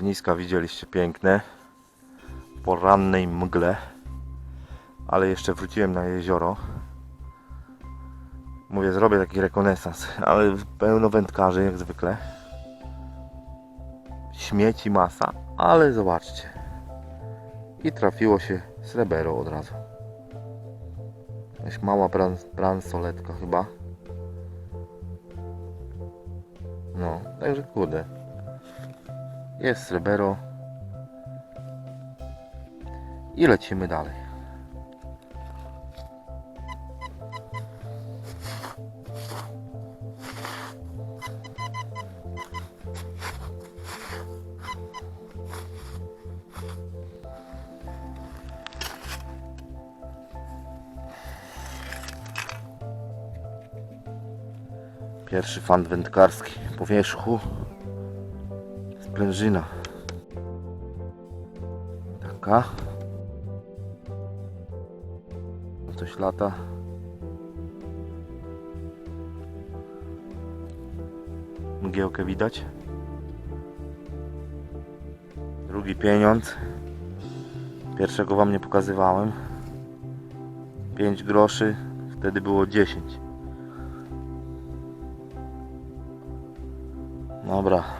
Ścierniska widzieliście piękne. Porannej mgle. Ale jeszcze wróciłem na jezioro. Mówię, zrobię taki rekonesans, ale pełno wędkarzy jak zwykle. Śmieci masa, ale zobaczcie. I trafiło się srebero od razu. Jakaś mała bran, bransoletka chyba. No, także kurde. Jest srebero. I lecimy dalej. Pierwszy fan wędkarski po wierzchu. Sprężyna. Taka. Coś lata. Mgiełkę widać. Drugi pieniądz. Pierwszego wam nie pokazywałem. 5 groszy. Wtedy było 10. Dobra,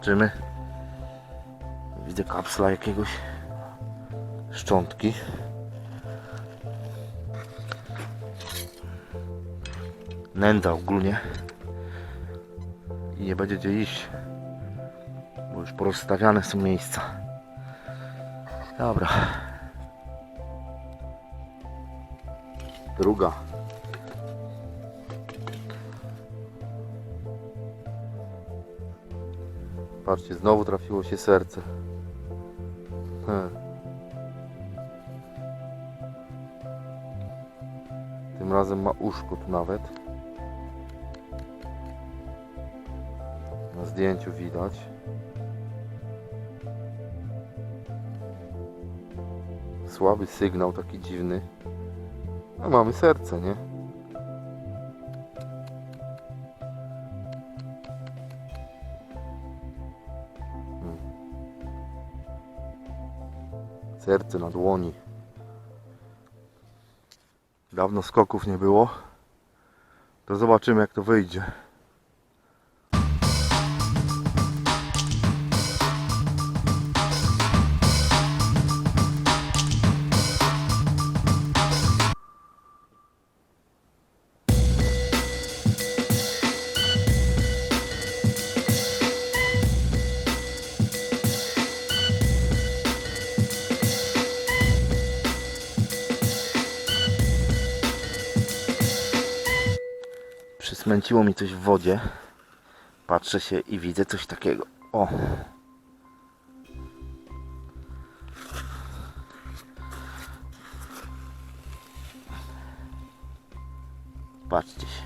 zobaczymy. Widzę kapsla jakiegoś. Szczątki. Nędza ogólnie. I nie będzie gdzie iść. Bo już porozstawiane są miejsca. Dobra. Druga. Patrzcie, znowu trafiło się serce. Tym razem ma uszko tu nawet. Na zdjęciu widać. Słaby sygnał, taki dziwny. A mamy serce, nie? Serce na dłoni. Dawno skoków nie było. To zobaczymy jak to wyjdzie. Przysmęciło mi coś w wodzie. Patrzę się i widzę coś takiego. O! Patrzcie się.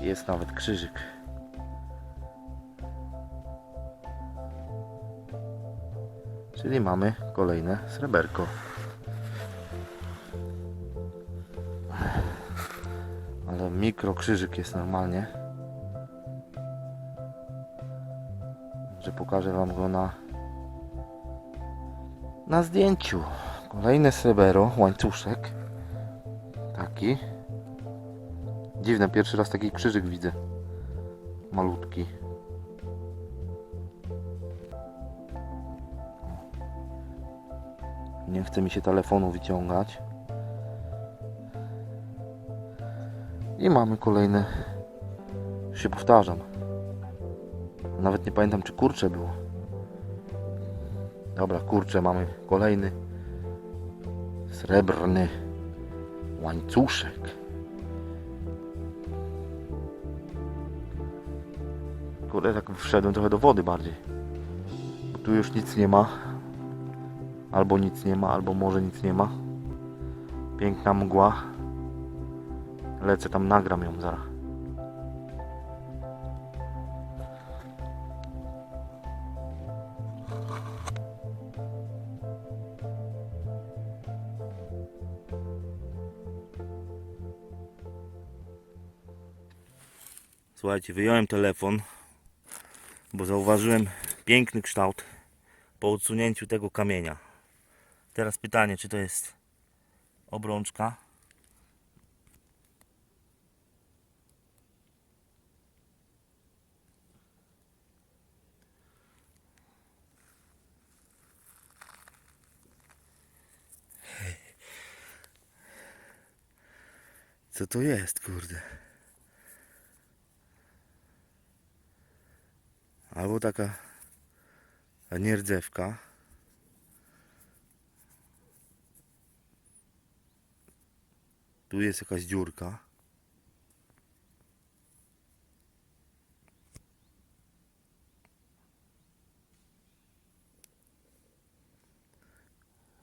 Jest nawet krzyżyk. Czyli mamy kolejne sreberko. Mikrokrzyżyk jest normalnie. Że pokażę wam go na na zdjęciu. Kolejne srebero, łańcuszek. Taki. Dziwne, pierwszy raz taki krzyżyk widzę. Malutki. Nie chce mi się telefonu wyciągać. I mamy kolejne. Już się powtarzam. Nawet nie pamiętam, czy kurcze było. Dobra, kurcze mamy kolejny. Srebrny łańcuszek. Kurde, tak wszedłem trochę do wody bardziej. Bo tu już nic nie ma. Albo nic nie ma, albo może nic nie ma. Piękna mgła. Lecę tam, nagram ją zaraz. Słuchajcie, wyjąłem telefon. bo zauważyłem piękny kształt po odsunięciu tego kamienia. Teraz pytanie, czy to jest obrączka? Co to jest, kurde? Albo taka nierdzewka. Tu jest jakaś dziurka.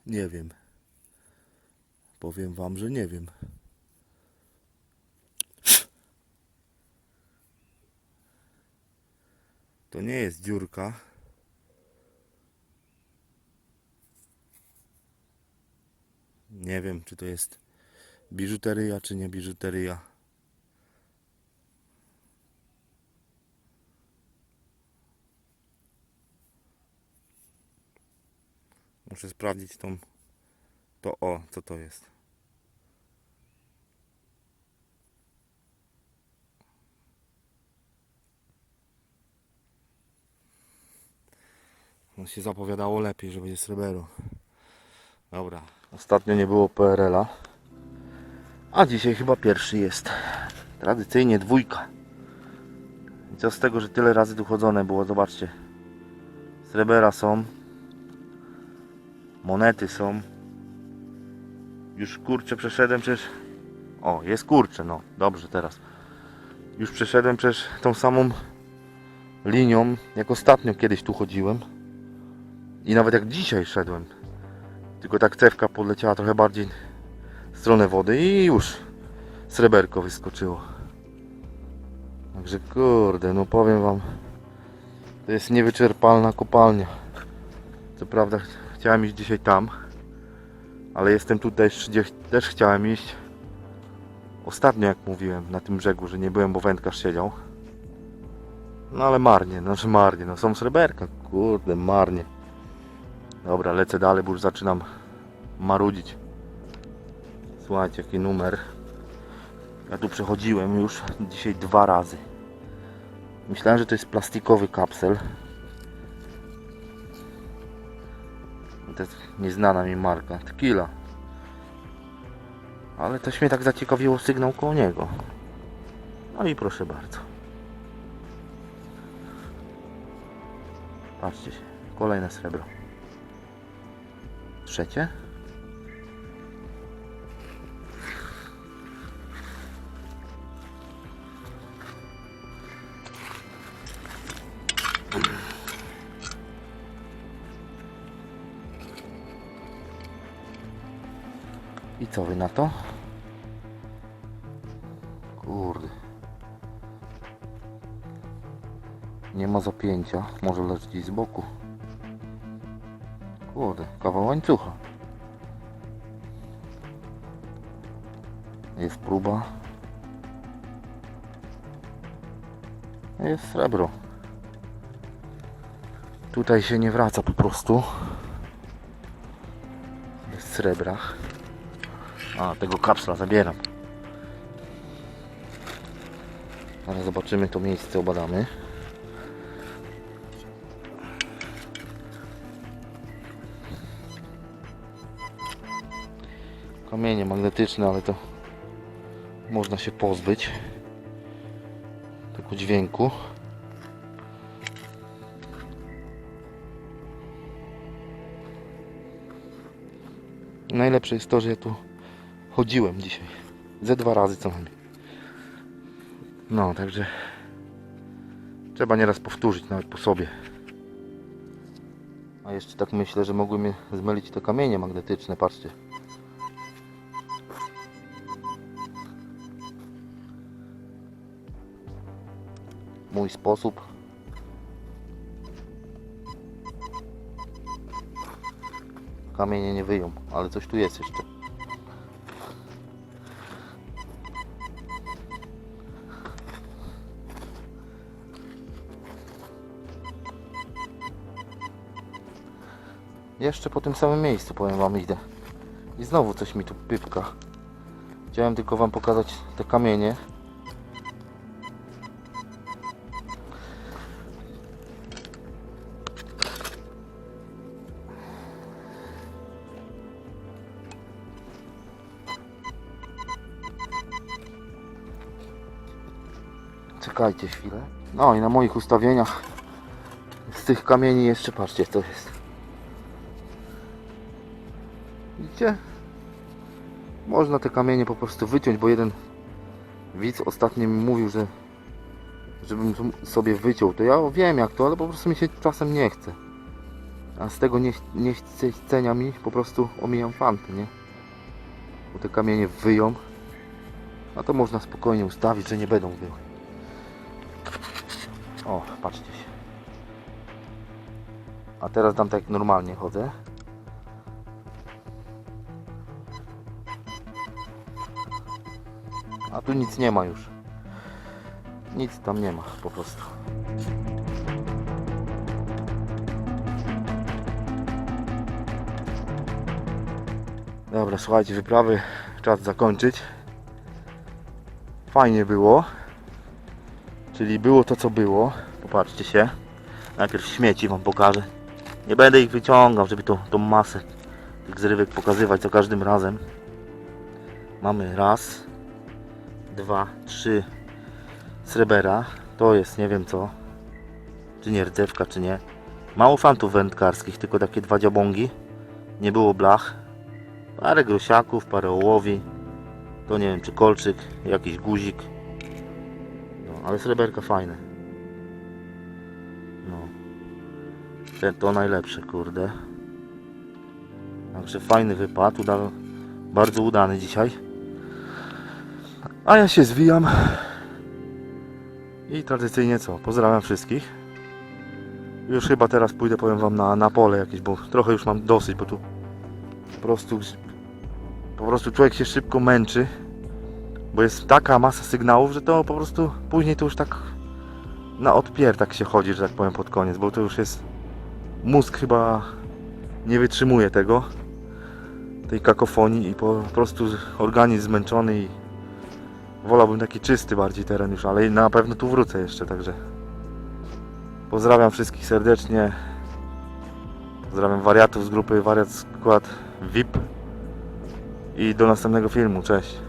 Nie wiem. Powiem wam, że nie wiem. To nie jest dziurka. Nie wiem, czy to jest biżuteryja, czy nie biżuteryja. Muszę sprawdzić tą. To o, co to jest. No się zapowiadało lepiej, że będzie srebro. Dobra. Ostatnio nie było PRL-a. A dzisiaj chyba pierwszy jest. Tradycyjnie dwójka. I co z tego, że tyle razy tu chodzone było, zobaczcie. Srebera są. Monety są. Już kurczę przeszedłem przecież. O, jest kurczę, no. Dobrze teraz. Już przeszedłem przecież tą samą linią, jak ostatnio kiedyś tu chodziłem. I nawet jak dzisiaj szedłem. Tylko tak cewka podleciała trochę bardziej w stronę wody i już sreberko wyskoczyło. Także kurde, no powiem wam, to jest niewyczerpalna kopalnia. Co prawda ch- chciałem iść dzisiaj tam, ale jestem tutaj, gdzie też chciałem iść. Ostatnio jak mówiłem na tym brzegu, że nie byłem, bo wędkarz siedział. No ale marnie, znaczy marnie, no są sreberka, kurde, marnie. Dobra, lecę dalej, bo już zaczynam marudzić. Słuchajcie, jaki numer. Ja tu przechodziłem już dzisiaj dwa razy. Myślałem, że to jest plastikowy kapsel. To jest nieznana mi marka. Tequila. Ale też mnie tak zaciekawiło sygnał koło niego. No i proszę bardzo. Patrzcie się. Kolejne srebro. Trzecie? I co wy na to? Kurde. Nie ma zapięcia. Może leży z boku. Kurde, kawał łańcucha. Jest próba. Jest srebro. Tutaj się nie wraca po prostu. Bez srebra. A, tego kapsla zabieram. Zaraz zobaczymy to miejsce, obadamy. Kamienie magnetyczne, ale to można się pozbyć tego dźwięku. Najlepsze jest to, że ja tu chodziłem dzisiaj. Ze dwa razy co najmniej. No, także trzeba nieraz powtórzyć nawet po sobie. A jeszcze tak myślę, że mogły mnie zmylić te kamienie magnetyczne, patrzcie. mój sposób. Kamienie nie wyją, ale coś tu jest jeszcze. Jeszcze po tym samym miejscu, powiem Wam, idę. I znowu coś mi tu pypka. Chciałem tylko Wam pokazać te kamienie. Czekajcie chwilę. No i na moich ustawieniach z tych kamieni jeszcze patrzcie co jest. Widzicie? Można te kamienie po prostu wyciąć, bo jeden widz ostatnio mi mówił, że żebym sobie wyciął. To ja wiem jak to, ale po prostu mi się czasem nie chce. A z tego nie, nie mi po prostu omijam fanty, nie? Bo te kamienie wyją. A to można spokojnie ustawić, że nie będą wyły. O, patrzcie się. A teraz dam tak normalnie chodzę. A tu nic nie ma już. Nic tam nie ma po prostu. Dobra, słuchajcie, wyprawy czas zakończyć. Fajnie było. Czyli było to co było. Popatrzcie się. Najpierw śmieci wam pokażę. Nie będę ich wyciągał, żeby tą, tą masę tych zrywek pokazywać za każdym razem. Mamy raz, dwa, trzy srebera. To jest nie wiem co. Czy nie rdzewka, czy nie. Mało fantów wędkarskich, tylko takie dwa dziabągi. Nie było blach. Parę grosiaków, parę ołowi. To nie wiem, czy kolczyk, jakiś guzik. Ale sreberka fajne. No. Ten to najlepsze, kurde. Także fajny wypad, uda, bardzo udany dzisiaj. A ja się zwijam. I tradycyjnie co? Pozdrawiam wszystkich. Już chyba teraz pójdę, powiem wam, na, na pole jakieś, bo trochę już mam dosyć, bo tu po prostu po prostu człowiek się szybko męczy, bo jest taka masa sygnałów, że to po prostu później to już tak na odpier tak się chodzi, że tak powiem pod koniec, bo to już jest mózg chyba nie wytrzymuje tego tej kakofonii i po prostu organizm zmęczony i wolałbym taki czysty bardziej teren już, ale na pewno tu wrócę jeszcze, także pozdrawiam wszystkich serdecznie. Pozdrawiam wariatów z grupy Wariat Skład VIP i do następnego filmu, cześć